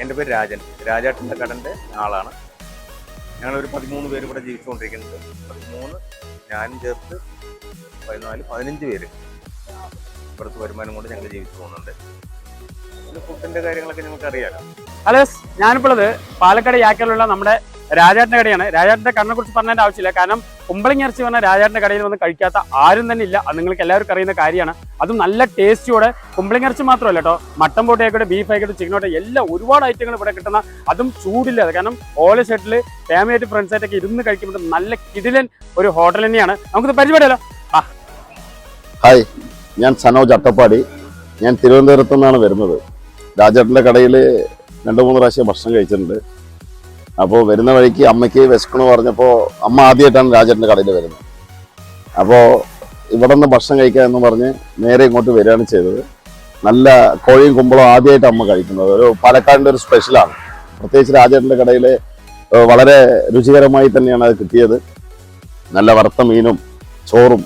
എന്റെ പേര് രാജൻ. രാജാട്ടിന്റെ കടന്റെ ആളാണ്. ഞങ്ങളൊരു പതിമൂന്ന് പേര് ഇവിടെ ജീവിച്ചുകൊണ്ടിരിക്കുന്നത് പതിമൂന്ന് ഞാനും ചേർത്ത് പതിനാല് പതിനഞ്ച് പേര് ഇവിടുത്തെ വരുമാനം കൊണ്ട് ഞങ്ങൾ ജീവിച്ചു പോകുന്നുണ്ട്. ഫുഡിന്റെ കാര്യങ്ങളൊക്കെ ഞങ്ങൾക്ക് അറിയാലോ ഹലോ ഞാനിപ്പോൾ പാലക്കാട് യാക്കലുള്ള നമ്മുടെ രാജാട്ടിന്റെ കടയാണ്. രാജാട്ടിന്റെ കടനെ കുറിച്ച് പറഞ്ഞതിന്റെ ആവശ്യമില്ല. കാരണം കുമ്പളങ്ങി ഇറച്ചി പറഞ്ഞാൽ രാജാട്ടിന്റെ കടയിൽ വന്ന് കഴിക്കാത്ത ആരും തന്നെ ഇല്ല. അത് നിങ്ങൾക്ക് എല്ലാവർക്കും അറിയുന്ന കാര്യമാണ്. അതും നല്ല ടേസ്റ്റിയോടെ കുമ്പളങ്ങി ഇറച്ചി മാത്രമല്ല കേട്ടോ. മട്ടൻ പൊട്ടിയായിക്കോട്ടെ ബീഫ് ആയിക്കോട്ടെ ചിക്കൻ ആയിക്കോട്ടെ എല്ലാം ഒരുപാട് ഐറ്റങ്ങൾ ഇവിടെ കിട്ടുന്ന അതും ചൂടില്ലാതെ കാരണം ഓല ഷെട്ടിൽ ഫാമിലി ആയിട്ട് ഫ്രണ്ട്സ് ആയിട്ടൊക്കെ ഇരുന്ന് കഴിക്കുമ്പോൾ നല്ല കിടിലൻ ഒരു ഹോട്ടൽ തന്നെയാണ്. നമുക്കിത് പരിചയപ്പെടാലോ? ഹായ് ഞാൻ സനോജ് അട്ടപ്പാടി. ഞാൻ തിരുവനന്തപുരത്തു നിന്നാണ് വരുന്നത്. രാജേട്ടന്റെ കടയിൽ രണ്ട് മൂന്ന് പ്രാവശ്യം ഭക്ഷണം കഴിച്ചിട്ടുണ്ട്. അപ്പോൾ വരുന്ന വഴിക്ക് അമ്മയ്ക്ക് വിശക്കണു പറഞ്ഞപ്പോൾ അമ്മ ആദ്യമായിട്ടാണ് രാജേട്ടന്റെ കടയിൽ വരുന്നത്. അപ്പോൾ ഇവിടെ നിന്ന് ഭക്ഷണം കഴിക്കുക എന്ന് പറഞ്ഞ് നേരെ ഇങ്ങോട്ട് വരികയാണ് ചെയ്തത്. നല്ല കോഴിയും കുമ്പളവും ആദ്യമായിട്ട് അമ്മ കഴിക്കുന്നത്. ഒരു പാലക്കാടിന്റെ ഒരു സ്പെഷ്യലാണ്. പ്രത്യേകിച്ച് രാജേട്ടന്റെ കടയിൽ വളരെ രുചികരമായി തന്നെയാണ് അത് കിട്ടിയത്. നല്ല വറുത്ത മീനും ചോറും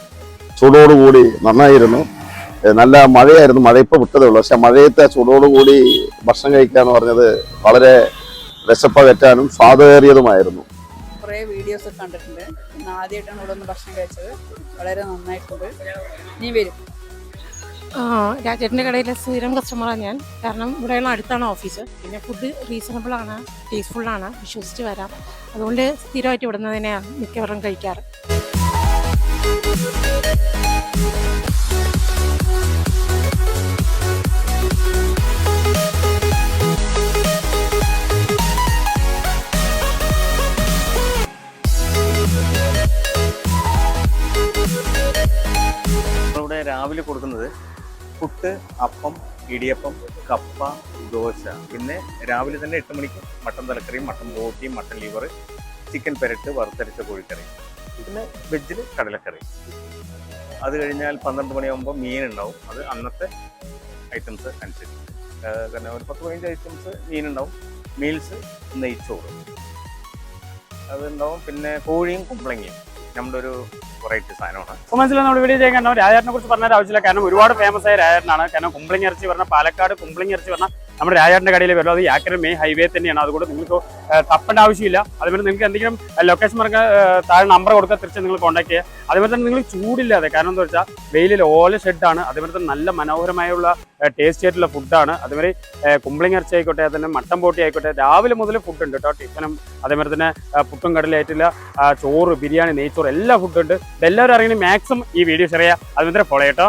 ചൂടോടുകൂടി നന്നായിരുന്നു. നല്ല മഴയായിരുന്നു. മഴ ഇപ്പോൾ വിട്ടതേ ഉള്ളൂ. പക്ഷെ മഴയത്തെ ചൂടോടുകൂടി ഭക്ഷണം കഴിക്കുക എന്ന് പറഞ്ഞത് വളരെ വിശപ്പകറ്റാനും സ്വാദേറിയതുമായിരുന്നു കുറേ വീഡിയോസ് ഒക്കെ കണ്ടിട്ടുണ്ട്. ഇന്ന് ആദ്യമായിട്ടാണ് ഇവിടെ ഒന്ന് ഭക്ഷണം കഴിച്ചത്. വളരെ നന്നായിട്ടുണ്ട്. ഇനി വരും. ആ രാജേട്ടന്റെ കടയിലെ സ്ഥിരം കസ്റ്റമറാണ് ഞാൻ. കാരണം ഇവിടെയുള്ള അടുത്താണ് ഓഫീസ് പിന്നെ ഫുഡ് റീസണബിൾ ആണ് ടേസ്റ്റ്ഫുൾ ആണ്. വിശ്വസിച്ച് വരാം. അതുകൊണ്ട് സ്ഥിരമായിട്ട് ഇവിടുന്ന് തന്നെയാണ് മിക്കവാറും കഴിക്കാറ്. രാവിലെ കൊടുക്കുന്നത് പുട്ട് അപ്പം ഇടിയപ്പം കപ്പ ദോശ. പിന്നെ രാവിലെ തന്നെ എട്ട് മണിക്ക് മട്ടൻ തലക്കറിയും മട്ടൻ ബോട്ടിയും മട്ടൻ ലിവർ ചിക്കൻ പെരട്ട് വറുത്തരച്ച കോഴിക്കറി. പിന്നെ വെജിൽ കടലക്കറി. അത് കഴിഞ്ഞാൽ പന്ത്രണ്ട് മണിയാകുമ്പോൾ മീൻ ഉണ്ടാവും. അത് അന്നത്തെ ഐറ്റംസ് അനുസരിച്ച്. കാരണം ഒരു പത്ത് പതിനഞ്ച് ഐറ്റംസ് മീൻ ഉണ്ടാവും. മീൽസ് നെയ്ച്ചോറ്. അതുണ്ടാവും പിന്നെ കോഴിയും കുമ്പളങ്ങിയും. നമ്മുടെ ഒരു വെറൈറ്റി സാധനമാണ്. അപ്പോൾ മനസ്സിലായി നമ്മുടെ വീഡിയോ ചെയ്യാൻ കാരണം രാജാറിനെ കുറിച്ച് പറഞ്ഞാൽ ആവശ്യമില്ല. കാരണം ഒരുപാട് ഫേമസ് ആയ രാജാറിനാണ് കാരണം കുമ്പളിങ്ങിറച്ചി പറഞ്ഞ പാലക്കാട് കുമ്പളിങ്ങിറച്ചി പറഞ്ഞ നമ്മുടെ രാജാറിന്റെ കടയിൽ വരുന്നത് അത് യാക്കര മെയിൻ ഹൈവേ തന്നെയാണ്. അതുകൊണ്ട് നിങ്ങൾക്ക് തപ്പേണ്ട ആവശ്യമില്ല. അതുപോലെ നിങ്ങൾക്ക് എന്തെങ്കിലും ലൊക്കേഷൻ പറഞ്ഞ താഴെ നമ്പർ കൊടുക്കുക തിരിച്ച് നിങ്ങൾ കോൺടാക്ട് ചെയ്യുക അതുപോലെ തന്നെ നിങ്ങൾ ചൂടില്ലാതെ കാരണം എന്താ വെച്ചാൽ വെയിലിൽ ഓല ഷെഡാണ് അതുപോലെ തന്നെ നല്ല മനോഹരമായുള്ള ടേസ്റ്റി ആയിട്ടുള്ള ഫുഡാണ് അതുമാതിരി കുമ്പളങ്ങി ഇറച്ചി ആയിക്കോട്ടെ അതുപോലെ മട്ടൻ പോട്ടി ആയിക്കോട്ടെ രാവിലെ മുതൽ ഫുഡ് ഉണ്ട് കേട്ടോ. ടിഫനും അതേമാതിരി തന്നെ പുട്ടും കടലായിട്ടുള്ള ചോറ് ബിരിയാണി നെയ്ച്ചോറ് എല്ലാ ഫുഡും ഉണ്ട്. എല്ലാവരും അറിയണമെങ്കിൽ മാക്സിമം ഈ വീഡിയോ ഷെയർ ചെയ്യുക. അതുപോലെ ഫോളോ ചെയ്യട്ടോ